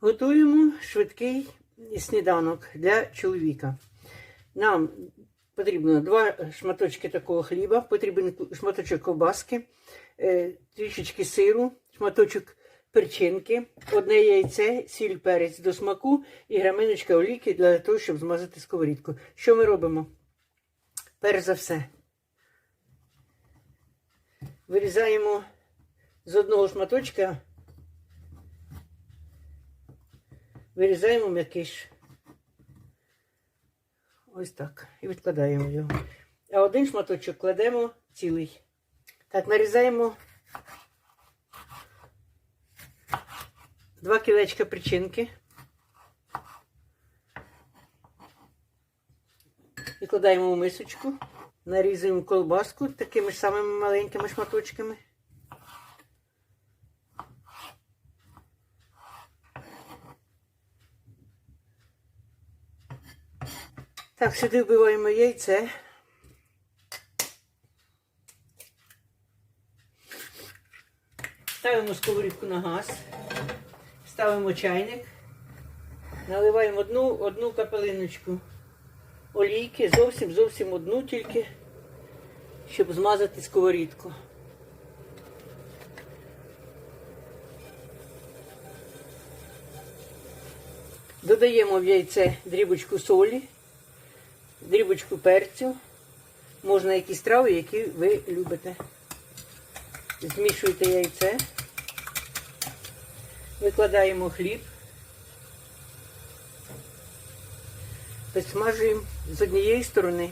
Готуємо швидкий сніданок для чоловіка. Нам потрібно два шматочки такого хліба, потрібен шматочок ковбаски, е, трішечки сиру, шматочок перчинки, одне яйце, сіль, перець до смаку і граминочка олійки для того, щоб змазати сковорідку. Що ми робимо? Перш за все, вирізаємо з одного шматочка Вирізаємо м'якиш. Ось так. І відкладаємо його. А один шматочок кладемо цілий. Так, нарізаємо два кілечка причинки. Викладаємо в мисочку. Нарізуємо колбаску такими ж самими маленькими шматочками. Так, сюди вбиваємо яйце. Ставимо сковорідку на газ, ставимо чайник, наливаємо одну, одну капелиночку олійки, зовсім зовсім одну тільки, щоб змазати сковорідку. Додаємо в яйце дрібочку солі дрібочку перцю. Можна якісь трави, які ви любите. Змішуєте яйце. Викладаємо хліб. Підсмажуємо з однієї сторони.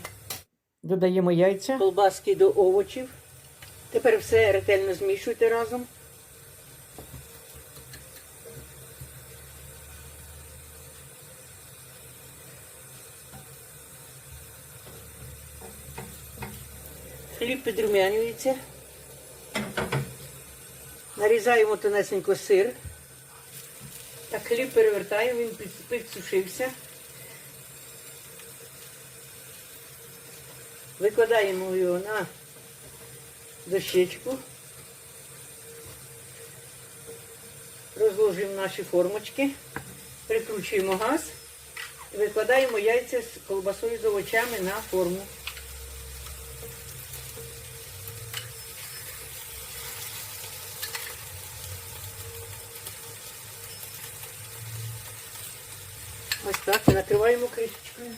Додаємо яйця, колбаски до овочів. Тепер все ретельно змішуйте разом. Хліб підрумянюється. Нарізаємо тонесенько сир. Так, хліб перевертаємо, він підсушився. Викладаємо його на дощечку. Розложуємо наші формочки, прикручуємо газ і викладаємо яйця з колбасою з овочами на форму. Так, накриваємо кришечкою.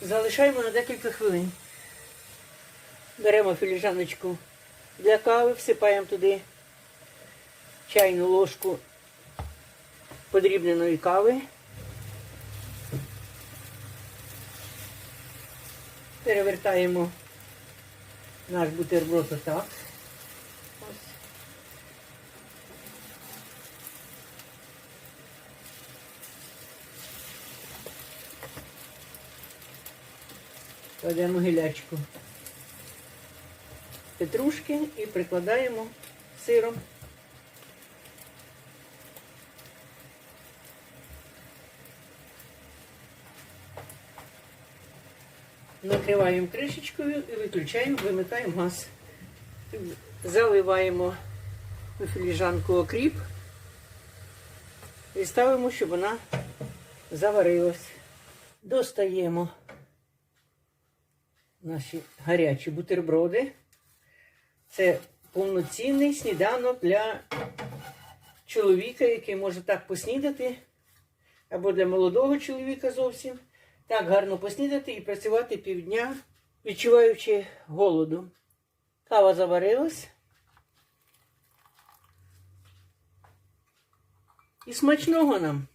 Залишаємо на декілька хвилин. Беремо філіжаночку для кави, всипаємо туди чайну ложку подрібненої кави. Перевертаємо наш бутерброд отак. Ось. Кладемо гілячку петрушки і прикладаємо сиром. Накриваємо кришечкою і виключаємо, вимикаємо газ. Заливаємо філіжанку окріп і ставимо, щоб вона заварилась. Достаємо наші гарячі бутерброди. Це повноцінний сніданок для чоловіка, який може так поснідати, або для молодого чоловіка зовсім. Так гарно поснідати і працювати півдня, відчуваючи голоду. Кава заварилась. І смачного нам!